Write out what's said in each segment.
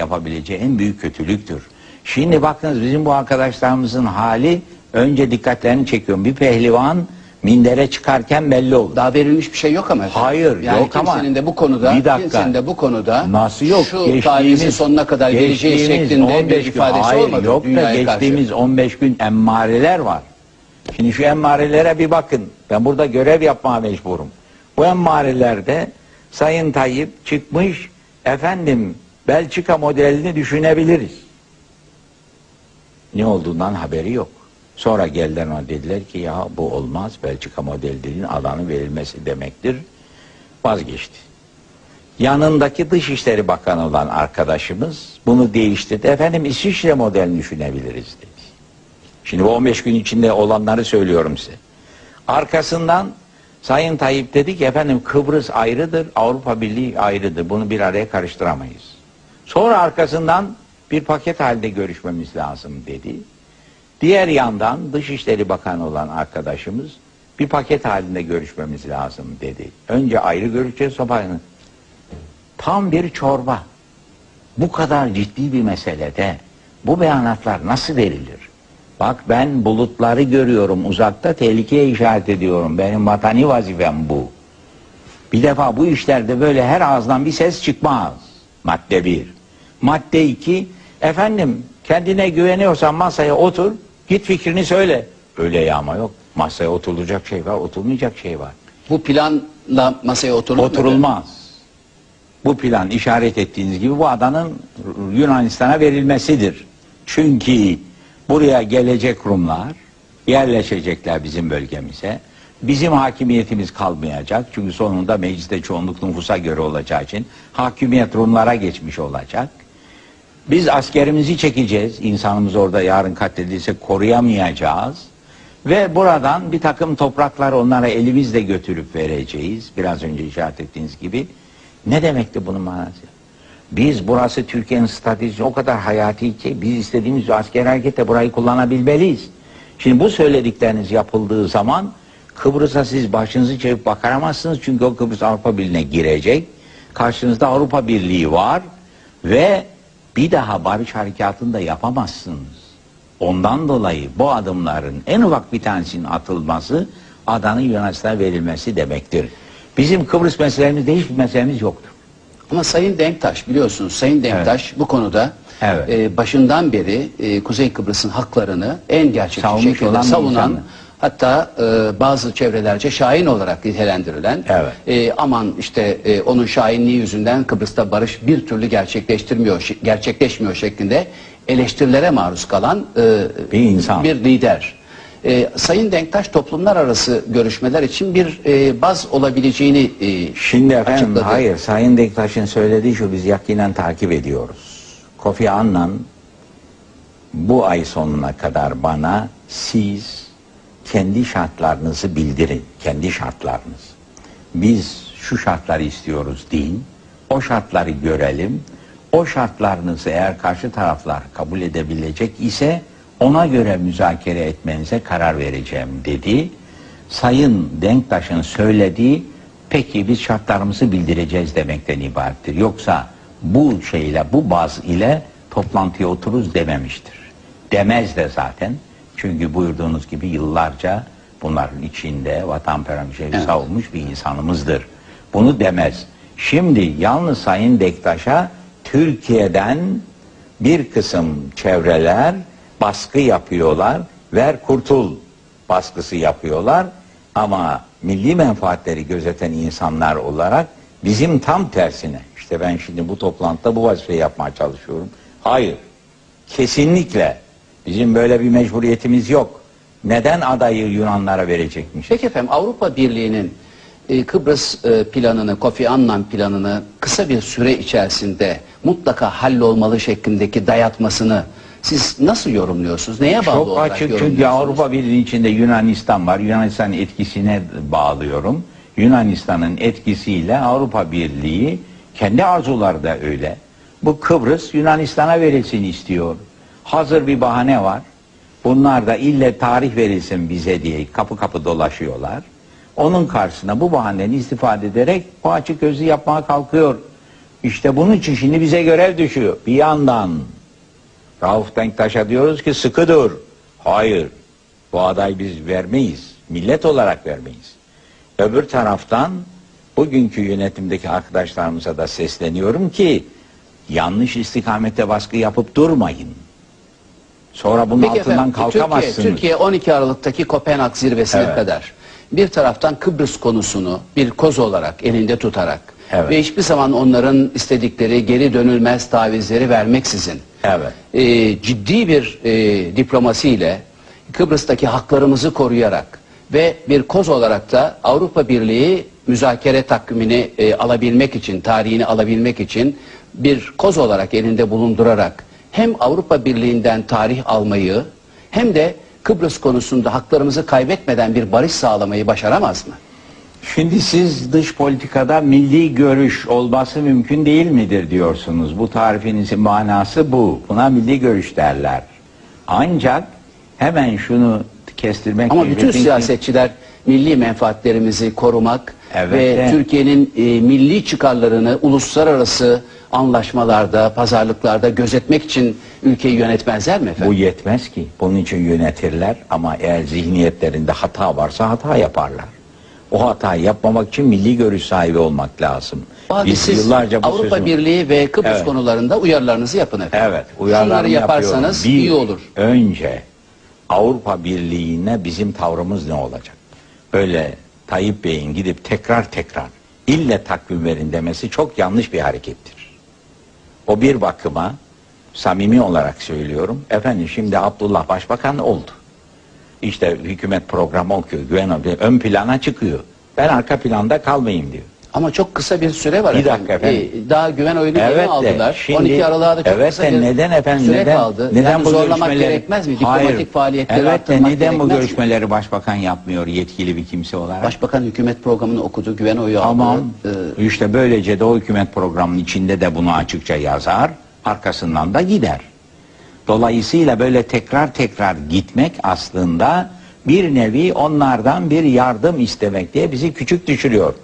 yapabileceği en büyük kötülüktür. Şimdi bakınız bizim bu arkadaşlarımızın hali önce dikkatlerini çekiyorum. Bir pehlivan mindere çıkarken belli oldu. Daha verilmiş bir şey yok ama. efendim. Hayır, yani yok ama- kimsenin de bu konuda, Bir dakika. kimsenin de bu konuda Nasıl yok? şu tarihimizin sonuna kadar geleceği geçtiğimiz şeklinde bir 15 gün- ifadesi hayır, olmadı yok da geçtiğimiz karşı. 15 gün emmareler var. Şimdi şu emmarelere bir bakın. Ben burada görev yapmaya mecburum. Bu emmarelerde Sayın Tayyip çıkmış efendim Belçika modelini düşünebiliriz. Ne olduğundan haberi yok. Sonra geldiler ona dediler ki ya bu olmaz Belçika modelinin alanı verilmesi demektir. Vazgeçti. Yanındaki Dışişleri Bakanı olan arkadaşımız bunu değiştirdi. Efendim İsviçre modelini düşünebiliriz dedi. Şimdi bu 15 gün içinde olanları söylüyorum size. Arkasından Sayın Tayyip dedi ki efendim Kıbrıs ayrıdır, Avrupa Birliği ayrıdır. Bunu bir araya karıştıramayız. Sonra arkasından bir paket halinde görüşmemiz lazım dedi. Diğer yandan Dışişleri Bakanı olan arkadaşımız bir paket halinde görüşmemiz lazım dedi. Önce ayrı görüşeceğiz sonra. Tam bir çorba. Bu kadar ciddi bir meselede bu beyanatlar nasıl verilir? Bak ben bulutları görüyorum uzakta tehlikeye işaret ediyorum. Benim vatani vazifem bu. Bir defa bu işlerde böyle her ağızdan bir ses çıkmaz. Madde bir. Madde iki, efendim kendine güveniyorsan masaya otur, git fikrini söyle. Öyle ya ama yok. Masaya oturulacak şey var, oturmayacak şey var. Bu planla masaya oturulur? Oturulmaz. Bu plan işaret ettiğiniz gibi bu adanın Yunanistan'a verilmesidir. Çünkü buraya gelecek Rumlar yerleşecekler bizim bölgemize. Bizim hakimiyetimiz kalmayacak. Çünkü sonunda mecliste çoğunluk nüfusa göre olacağı için hakimiyet Rumlara geçmiş olacak. Biz askerimizi çekeceğiz. İnsanımız orada yarın katledilse koruyamayacağız. Ve buradan bir takım topraklar onlara elimizle götürüp vereceğiz. Biraz önce işaret ettiğiniz gibi. Ne demekti bunun manası? Biz burası Türkiye'nin stratejisi o kadar hayati ki biz istediğimiz asker harekette burayı kullanabilmeliyiz. Şimdi bu söyledikleriniz yapıldığı zaman Kıbrıs'a siz başınızı çevirip bakaramazsınız. Çünkü o Kıbrıs Avrupa Birliği'ne girecek. Karşınızda Avrupa Birliği var ve bir daha barış harekatını da yapamazsınız. Ondan dolayı bu adımların en ufak bir tanesinin atılması adanın Yunanistan'a verilmesi demektir. Bizim Kıbrıs meselemizde hiçbir meselemiz yoktur. Ama Sayın Denktaş biliyorsunuz Sayın Denktaş bu konuda Evet. e, başından beri e, Kuzey Kıbrıs'ın haklarını en gerçekçi şekilde savunan insandı. Hatta e, bazı çevrelerce şahin olarak nitelendirilen Evet. e, aman işte e, onun şahinliği yüzünden Kıbrıs'ta barış bir türlü gerçekleştirmiyor gerçekleşmiyor şeklinde eleştirilere maruz kalan e, Bir insan. bir lider. E, Sayın Denktaş toplumlar arası görüşmeler için bir e, baz olabileceğini e, Şimdi efendim açıkladı. hayır Sayın Denktaş'ın söylediği şu biz yakinen takip ediyoruz. Kofi Annan bu ay sonuna kadar bana siz kendi şartlarınızı bildirin. Kendi şartlarınız. Biz şu şartları istiyoruz deyin. O şartları görelim. O şartlarınızı eğer karşı taraflar kabul edebilecek ise ona göre müzakere etmenize karar vereceğim dedi. Sayın Denktaş'ın söylediği peki biz şartlarımızı bildireceğiz demekten ibarettir. Yoksa bu şeyle bu baz ile toplantıya otururuz dememiştir. Demez de zaten. Çünkü buyurduğunuz gibi yıllarca bunların içinde vatanperverliği Evet. savunmuş bir insanımızdır. Bunu demez. Şimdi yalnız Sayın Dektaş'a Türkiye'den bir kısım çevreler baskı yapıyorlar. Ver kurtul baskısı yapıyorlar. Ama milli menfaatleri gözeten insanlar olarak bizim tam tersine. işte ben şimdi bu toplantıda bu vazifeyi yapmaya çalışıyorum. Hayır. Kesinlikle bizim böyle bir mecburiyetimiz yok. Neden adayı Yunanlara verecekmiş? Peki efendim Avrupa Birliği'nin e, Kıbrıs e, planını, Kofi Annan planını kısa bir süre içerisinde mutlaka hallolmalı şeklindeki dayatmasını siz nasıl yorumluyorsunuz? Neye bağlı Çok olarak açık çünkü yorumluyorsunuz? Avrupa Birliği içinde Yunanistan var. Yunanistan'ın etkisine bağlıyorum. Yunanistan'ın etkisiyle Avrupa Birliği kendi arzuları da öyle. Bu Kıbrıs Yunanistan'a verilsin istiyor. Hazır bir bahane var. Bunlar da ille tarih verilsin bize diye kapı kapı dolaşıyorlar. Onun karşısına bu bahaneden istifade ederek bu açık gözlü yapmaya kalkıyor. İşte bunun için şimdi bize görev düşüyor. Bir yandan Rauf Denktaş'a diyoruz ki sıkı dur. Hayır. Bu adayı biz vermeyiz. Millet olarak vermeyiz. Öbür taraftan bugünkü yönetimdeki arkadaşlarımıza da sesleniyorum ki yanlış istikamette baskı yapıp durmayın. Sonra bunun Peki altından efendim, Türkiye, kalkamazsınız. Türkiye 12 Aralık'taki Kopenhag zirvesine Evet. kadar bir taraftan Kıbrıs konusunu bir koz olarak elinde tutarak Evet. ve hiçbir zaman onların istedikleri geri dönülmez tavizleri vermeksizin Evet. e, ciddi bir e, diplomasiyle Kıbrıs'taki haklarımızı koruyarak ve bir koz olarak da Avrupa Birliği müzakere takvimini e, alabilmek için, tarihini alabilmek için bir koz olarak elinde bulundurarak hem Avrupa Birliği'nden tarih almayı hem de Kıbrıs konusunda haklarımızı kaybetmeden bir barış sağlamayı başaramaz mı? Şimdi siz dış politikada milli görüş olması mümkün değil midir diyorsunuz. Bu tarifinizin manası bu. Buna milli görüş derler. Ancak hemen şunu kestirmek Ama bütün ki- siyasetçiler milli menfaatlerimizi korumak Evet, ve. Türkiye'nin e, milli çıkarlarını uluslararası anlaşmalarda, pazarlıklarda gözetmek için ülkeyi yönetmezler mi Bu efendim? yetmez ki. Bunun için yönetirler ama eğer zihniyetlerinde hata varsa hata yaparlar. O hatayı yapmamak için milli görüş sahibi olmak lazım. Biz siz yıllarca bu Avrupa sözü- Birliği ve Kıbrıs Evet. konularında uyarılarınızı yapın efendim. Evet, uyarlarımı Şunları yaparsanız yapıyorum. Bir, iyi olur. Önce Avrupa Birliği'ne bizim tavrımız ne olacak? Böyle Tayyip Bey'in gidip tekrar tekrar ille takvim verin demesi çok yanlış bir harekettir. O bir bakıma samimi olarak söylüyorum. Efendim şimdi Abdullah Başbakan oldu. İşte hükümet programı okuyor. Güven ön plana çıkıyor. Ben arka planda kalmayayım diyor. Ama çok kısa bir süre var Bir efendim. dakika efendim. Ee, daha güven oyunu Evet aldılar. şimdi- 12 Aralık'a da çok evet kısa bir neden efendim süre neden, kaldı. neden yani bu zorlamak görüşmeleri- gerekmez mi? Diplomatik Hayır. faaliyetleri evet de neden bu gerekmez mi? görüşmeleri başbakan yapmıyor yetkili bir kimse olarak? Başbakan hükümet programını okudu, güven oyu Tamam. aldı. Ee, işte böylece de o hükümet programının içinde de bunu açıkça yazar, arkasından da gider. Dolayısıyla böyle tekrar tekrar gitmek aslında bir nevi onlardan bir yardım istemek diye bizi küçük düşürüyor.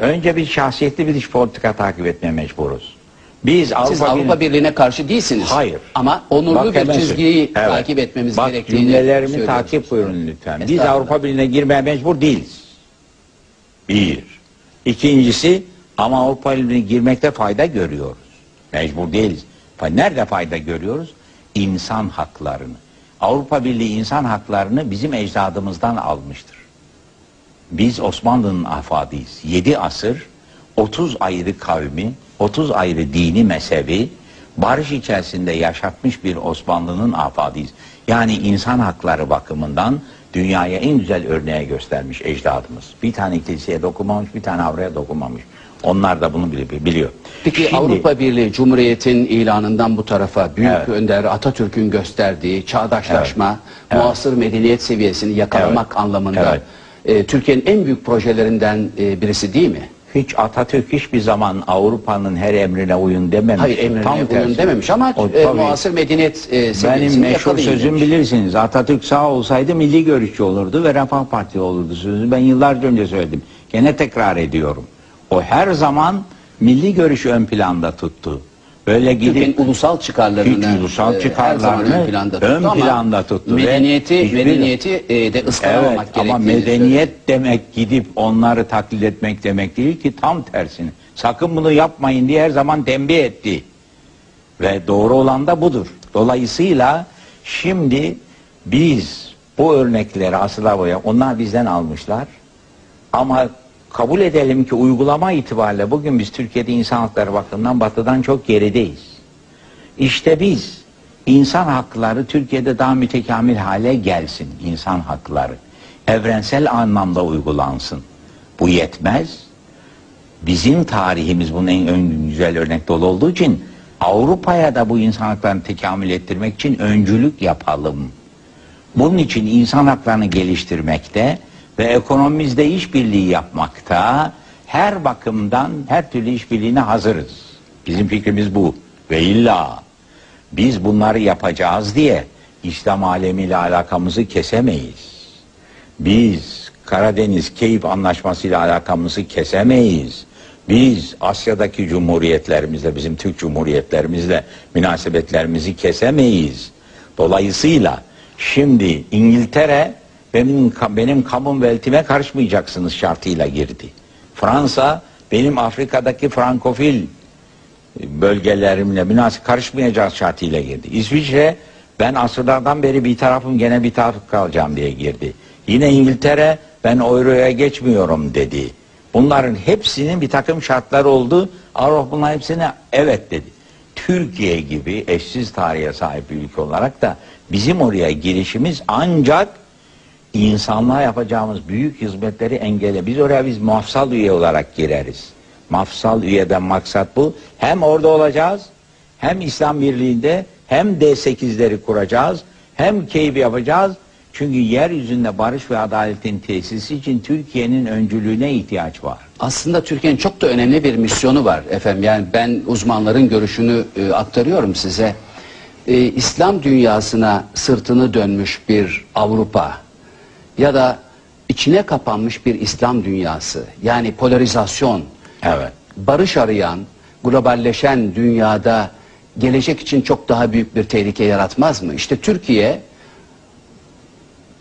Önce bir şahsiyetli bir dış politika takip etmeye mecburuz. Biz Avrupa, Siz Avrupa Birliği- Birliği'ne karşı değilsiniz. Hayır. Ama onurlu Bak bir çizgiyi. Evet. takip etmemiz Bak, gerektiğini cümlelerimi takip buyurun lütfen. Biz. Avrupa Birliği'ne girmeye mecbur değiliz. Bir. İkincisi ama Avrupa Birliği'ne girmekte fayda görüyoruz. Mecbur değiliz. Nerede fayda görüyoruz? İnsan haklarını. Avrupa Birliği insan haklarını bizim ecdadımızdan almıştır. Biz Osmanlı'nın afadıyız. 7 asır 30 ayrı kavmi, 30 ayrı dini mezhebi barış içerisinde yaşatmış bir Osmanlı'nın afadıyız. Yani insan hakları bakımından dünyaya en güzel örneği göstermiş ecdadımız. Bir tane kiliseye dokunmamış, bir tane avraya dokunmamış. Onlar da bunu bili- biliyor. Peki Şimdi- Avrupa Birliği Cumhuriyet'in ilanından bu tarafa Büyük Evet. Önder Atatürk'ün gösterdiği çağdaşlaşma, Evet. muasır medeniyet seviyesini yakalamak Evet. anlamında Evet. E, Türkiye'nin en büyük projelerinden e, birisi değil mi? Hiç Atatürk hiçbir zaman Avrupa'nın her emrine uyun dememiş. Hayır emrine Tam uyun tersi. dememiş ama O e, muasır medeniyet e, Benim meşhur sözüm demiş. bilirsiniz. Atatürk sağ olsaydı milli görüşçü olurdu ve Refah Partisi olurdu sözü. Ben yıllarca önce söyledim. Gene tekrar ediyorum. O her zaman milli görüşü ön planda tuttu. Böyle Türkiye'nin gidip ulusal çıkarlarını Hiç ulusal e, çıkarlarını ön planda tuttu ön planda tuttu medeniyeti, hiçbir- medeniyeti e, de ıskalamamak Evet gerektiğini ama medeniyet demek gidip onları taklit etmek demek değil ki tam tersine. Sakın bunu yapmayın diye her zaman tembih etti. Ve doğru olan da budur. Dolayısıyla şimdi biz bu örnekleri boya onlar bizden almışlar. Ama kabul edelim ki uygulama itibariyle bugün biz Türkiye'de insan hakları bakımından batıdan çok gerideyiz. İşte biz insan hakları Türkiye'de daha mütekamil hale gelsin insan hakları. Evrensel anlamda uygulansın. Bu yetmez. Bizim tarihimiz bunun en ön güzel örnek dolu olduğu için Avrupa'ya da bu insan haklarını tekamül ettirmek için öncülük yapalım. Bunun için insan haklarını geliştirmekte ve ekonomimizde işbirliği yapmakta her bakımdan her türlü işbirliğine hazırız. Bizim fikrimiz bu. Ve illa biz bunları yapacağız diye İslam alemiyle alakamızı kesemeyiz. Biz Karadeniz Keyif Anlaşması ile alakamızı kesemeyiz. Biz Asya'daki cumhuriyetlerimizle, bizim Türk cumhuriyetlerimizle münasebetlerimizi kesemeyiz. Dolayısıyla şimdi İngiltere benim benim Commonwealth'ime karışmayacaksınız şartıyla girdi. Fransa benim Afrika'daki Frankofil bölgelerimle münasip karışmayacağız şartıyla girdi. İsviçre ben asırlardan beri bir tarafım gene bir taraf kalacağım diye girdi. Yine İngiltere ben euroya geçmiyorum dedi. Bunların hepsinin bir takım şartlar oldu. Avrupa bunların hepsine evet dedi. Türkiye gibi eşsiz tarihe sahip bir ülke olarak da bizim oraya girişimiz ancak insanlığa yapacağımız büyük hizmetleri engelle. Biz oraya biz mafsal üye olarak gireriz. Mafsal üyeden maksat bu. Hem orada olacağız, hem İslam Birliği'nde, hem D8'leri kuracağız, hem keyif yapacağız. Çünkü yeryüzünde barış ve adaletin tesisi için Türkiye'nin öncülüğüne ihtiyaç var. Aslında Türkiye'nin çok da önemli bir misyonu var efendim. Yani ben uzmanların görüşünü e, aktarıyorum size. E, İslam dünyasına sırtını dönmüş bir Avrupa ya da içine kapanmış bir İslam dünyası yani polarizasyon, Evet. barış arayan, globalleşen dünyada gelecek için çok daha büyük bir tehlike yaratmaz mı? İşte Türkiye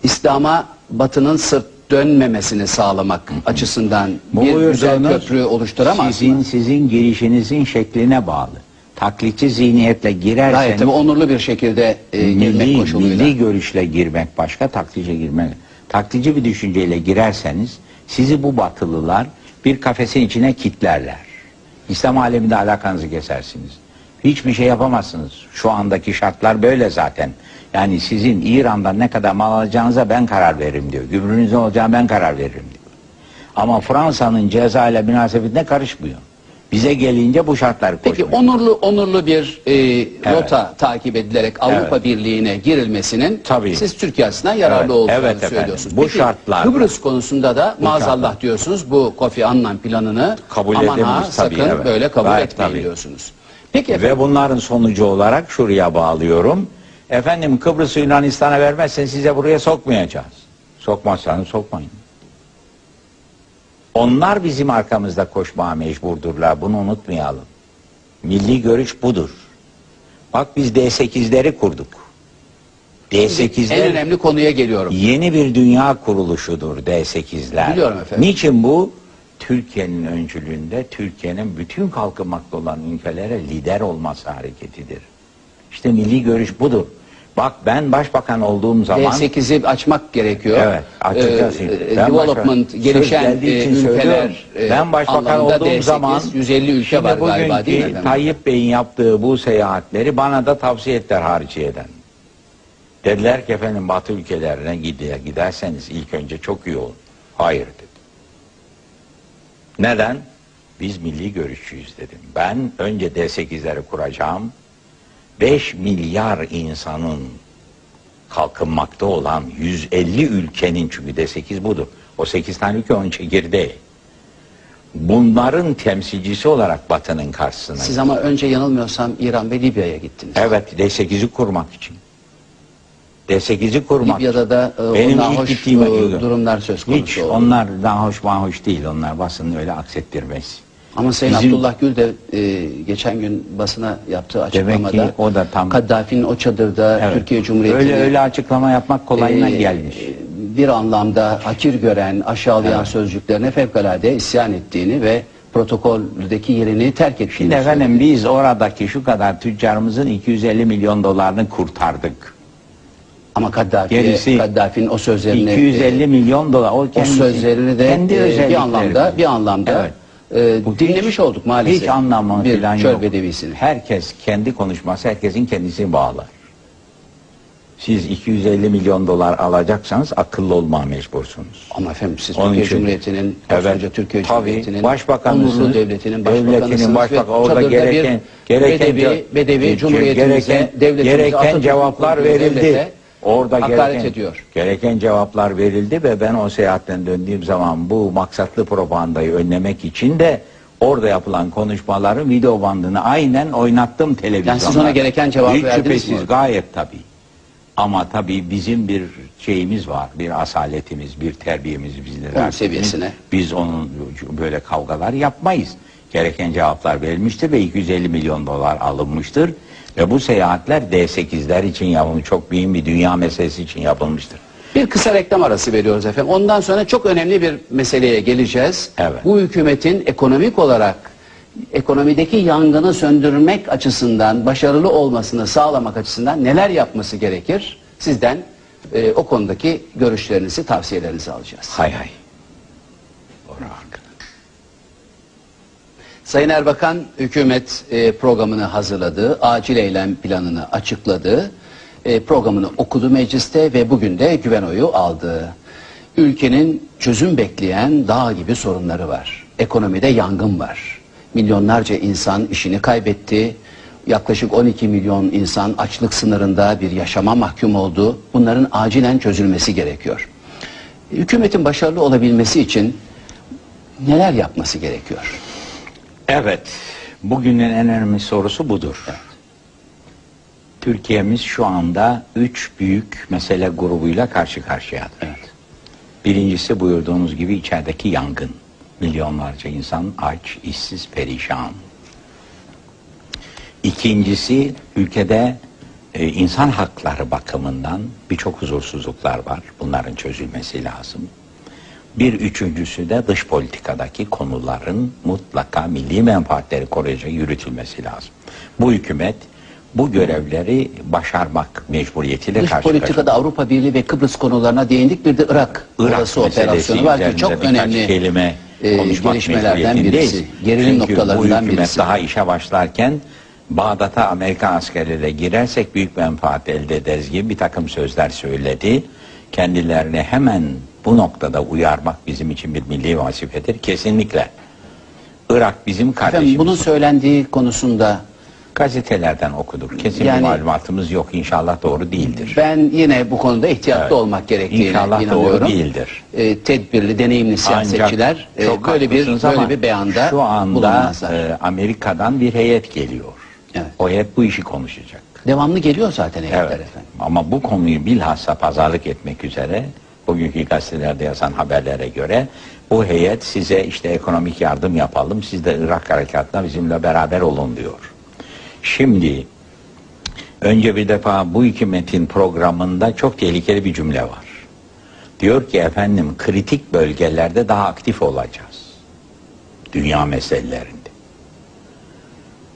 İslam'a batının sırt dönmemesini sağlamak açısından Bu bir güzel köprü oluşturamaz sizin, mı? Sizin girişinizin şekline bağlı. Taklitçi zihniyetle girerseniz Gayet onurlu bir şekilde e, girmek milli, koşuluyla. milli görüşle girmek başka, taklitçe girmek. Taklitçi bir düşünceyle girerseniz sizi bu batılılar bir kafesin içine kitlerler. İslam aleminde alakanızı kesersiniz. Hiçbir şey yapamazsınız. Şu andaki şartlar böyle zaten. Yani sizin İran'dan ne kadar mal alacağınıza ben karar veririm diyor. Gübrünüzün olacağına ben karar veririm diyor. Ama Fransa'nın ceza ile münasebetine karışmıyor. Bize gelince bu şartlar Peki koşmuyor. onurlu onurlu bir e, rota takip edilerek Avrupa Evet. Birliği'ne girilmesinin Tabii. siz Türkiye açısından yararlı Evet, olduğunu evet efendim. söylüyorsunuz. Bu Peki, şartlar- Kıbrıs konusunda da maazallah diyorsunuz bu Kofi Annan planını Kabul aman ha edemeyiz tabii, sakın evet. böyle kabul Gayet etmeyin tabii. diyorsunuz. Peki efendim. Ve bunların sonucu olarak şuraya bağlıyorum. Efendim Kıbrıs'ı Yunanistan'a vermezsen size buraya sokmayacağız. Sokmazsanız sokmayın. Onlar bizim arkamızda koşmaya mecburdurlar. Bunu unutmayalım. Milli görüş budur. Bak biz D8'leri kurduk. en D8'ler önemli konuya geliyorum. yeni bir dünya kuruluşudur D8'ler. Biliyorum efendim. Niçin bu? Türkiye'nin öncülüğünde Türkiye'nin bütün kalkınmakta olan ülkelere lider olması hareketidir. İşte milli görüş budur. Bak ben başbakan olduğum zaman D8'i açmak gerekiyor. Evet, açacağız. Ee, development, başbakan- gelişen e, ülkeler e, ben başbakan olduğum D8, zaman 150 ülke var galiba değil mi? Tayyip Bey'in yaptığı bu seyahatleri bana da tavsiye ettiler hariciyeden. Dediler ki efendim Batı ülkelerine gider, giderseniz ilk önce çok iyi olun. Hayır dedim. Neden? Biz milli görüşçüyüz dedim. Ben önce D8'leri kuracağım. 5 milyar insanın kalkınmakta olan 150 ülkenin çünkü D8 budur. O 8 tane ülke onun çekirdeği. Bunların temsilcisi olarak Batı'nın karşısına. Siz ama önce yanılmıyorsam İran ve Libya'ya gittiniz. Evet D8'i kurmak için. D8'i kurmak Libya'da da e, Benim ondan ilk hoş gittiğim- e, durumlar söz konusu Hiç oldu. onlar daha hoş hoş değil. Onlar basının öyle aksettirmez. Ama Sayın Bizim- Abdullah Gül de e, geçen gün basına yaptığı açıklamada Demek ki o da tam- Kaddafi'nin o çadırda Evet. Türkiye Cumhuriyeti'ni Öyle öyle açıklama yapmak kolayına e, gelmiş. bir anlamda hakir gören, aşağılayan Evet. sözcüklerine fevkalade isyan ettiğini ve protokoldeki yerini terk ettiğini Şimdi efendim biz oradaki şu kadar tüccarımızın 250 milyon dolarını kurtardık. Ama Gerisi Kaddafi'nin o sözlerini 250 milyon dolar. O, o kendisi- sözlerini de kendi e, bir anlamda bir anlamda Evet. E, Bu dinlemiş hiç- olduk maalesef. Hiç anlamı bir falan çöl yok. bedevisini. Herkes kendi konuşması herkesin kendisini bağlar. Siz 250 milyon dolar alacaksanız akıllı olmaya mecbursunuz. Ama efendim siz Onun Türkiye için- Cumhuriyeti'nin, Evet, Türkiye tabii, Cumhuriyeti'nin başbakanısınız, devletinin başbakanısınız başbakanı, ve orada gereken- gereken bedevi, bedevi Cumhuriyetimize, gereken- gereken cevaplar verildi. devlete Orada hakaret gereken, ediyor. gereken cevaplar verildi ve ben o seyahatten döndüğüm zaman bu maksatlı propagandayı önlemek için de orada yapılan konuşmaların video bandını aynen oynattım televizyonda. Yani siz ona gereken cevabı Hiç verdiniz şüphesiz, mi? Gayet tabii. Ama tabii bizim bir şeyimiz var, bir asaletimiz, bir terbiyemiz bizde. Onun seviyesine. Biz onun böyle kavgalar yapmayız. Gereken cevaplar verilmiştir ve 250 milyon dolar alınmıştır. Ve bu seyahatler D8'ler için yapılmış, çok büyük bir dünya meselesi için yapılmıştır. Bir kısa reklam arası veriyoruz efendim. Ondan sonra çok önemli bir meseleye geleceğiz. Evet. Bu hükümetin ekonomik olarak ekonomideki yangını söndürmek açısından başarılı olmasını sağlamak açısından neler yapması gerekir? Sizden e, o konudaki görüşlerinizi, tavsiyelerinizi alacağız. Hay hay. Sayın Erbakan hükümet e, programını hazırladı, acil eylem planını açıkladı, e, programını okudu mecliste ve bugün de güven oyu aldı. Ülkenin çözüm bekleyen dağ gibi sorunları var. Ekonomide yangın var. Milyonlarca insan işini kaybetti. Yaklaşık 12 milyon insan açlık sınırında bir yaşama mahkum oldu. Bunların acilen çözülmesi gerekiyor. Hükümetin başarılı olabilmesi için neler yapması gerekiyor? Evet, bugünün en önemli sorusu budur. Türkiye'miz şu anda üç büyük mesele grubuyla karşı karşıyadır. Evet. Birincisi buyurduğunuz gibi içerideki yangın. Milyonlarca insan aç, işsiz, perişan. İkincisi ülkede e, insan hakları bakımından birçok huzursuzluklar var. Bunların çözülmesi lazım. Bir üçüncüsü de dış politikadaki konuların mutlaka milli menfaatleri koruyacak yürütülmesi lazım. Bu hükümet bu görevleri başarmak mecburiyetiyle Dış karşı politikada. Avrupa Birliği ve Kıbrıs konularına değindik. Bir de Irak, Irak orası operasyonu var ki çok önemli kelime e, konuşmak gelişmelerden birisi. Gerilim Çünkü bu noktalarından hükümet birisi. daha işe başlarken Bağdat'a Amerikan askerleriyle girersek büyük menfaat elde ederiz gibi bir takım sözler söyledi. Kendilerini hemen bu noktada uyarmak bizim için bir milli vazifedir. Kesinlikle. Irak bizim kardeşimiz. Efendim bunun söylendiği konusunda Gazetelerden okuduk. Kesin Yani- bir malumatımız yok. İnşallah doğru değildir. ben yine bu konuda ihtiyatlı Evet. olmak gerektiğine İnşallah inanıyorum. doğru değildir. E, tedbirli, deneyimli siyasetçiler e, böyle bir böyle bir beyanda şu anda bulunmazlar. e, Amerika'dan bir heyet geliyor. Evet. O heyet bu işi konuşacak. Devamlı geliyor zaten heyetler Evet. efendim. Ama bu konuyu bilhassa pazarlık etmek üzere bugünkü gazetelerde yazan haberlere göre bu heyet size işte ekonomik yardım yapalım. Siz de Irak harekatına bizimle beraber olun diyor. Şimdi önce bir defa bu hükümetin programında çok tehlikeli bir cümle var. Diyor ki efendim kritik bölgelerde daha aktif olacağız. Dünya meselelerinde.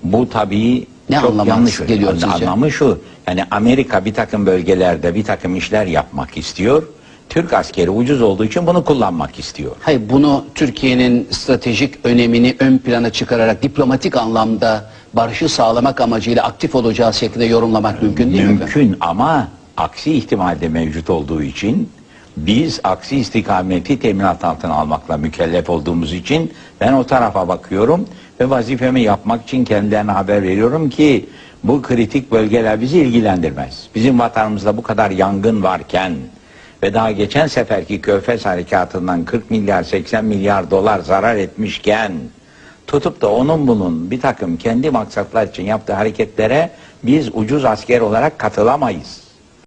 Bu tabii Ne çok anlama yanlış. geliyor sizce? Anlamı şu. Yani Amerika bir takım bölgelerde bir takım işler yapmak istiyor. Türk askeri ucuz olduğu için bunu kullanmak istiyor. Hayır bunu Türkiye'nin stratejik önemini ön plana çıkararak diplomatik anlamda barışı sağlamak amacıyla aktif olacağı şekilde yorumlamak mümkün değil mi? efendim? Mümkün ama aksi ihtimalde mevcut olduğu için biz aksi istikameti teminat altına almakla mükellef olduğumuz için ben o tarafa bakıyorum ve vazifemi yapmak için kendilerine haber veriyorum ki bu kritik bölgeler bizi ilgilendirmez. Bizim vatanımızda bu kadar yangın varken ve daha geçen seferki Körfez harekatından 40 milyar 80 milyar dolar zarar etmişken tutup da onun bunun bir takım kendi maksatlar için yaptığı hareketlere biz ucuz asker olarak katılamayız.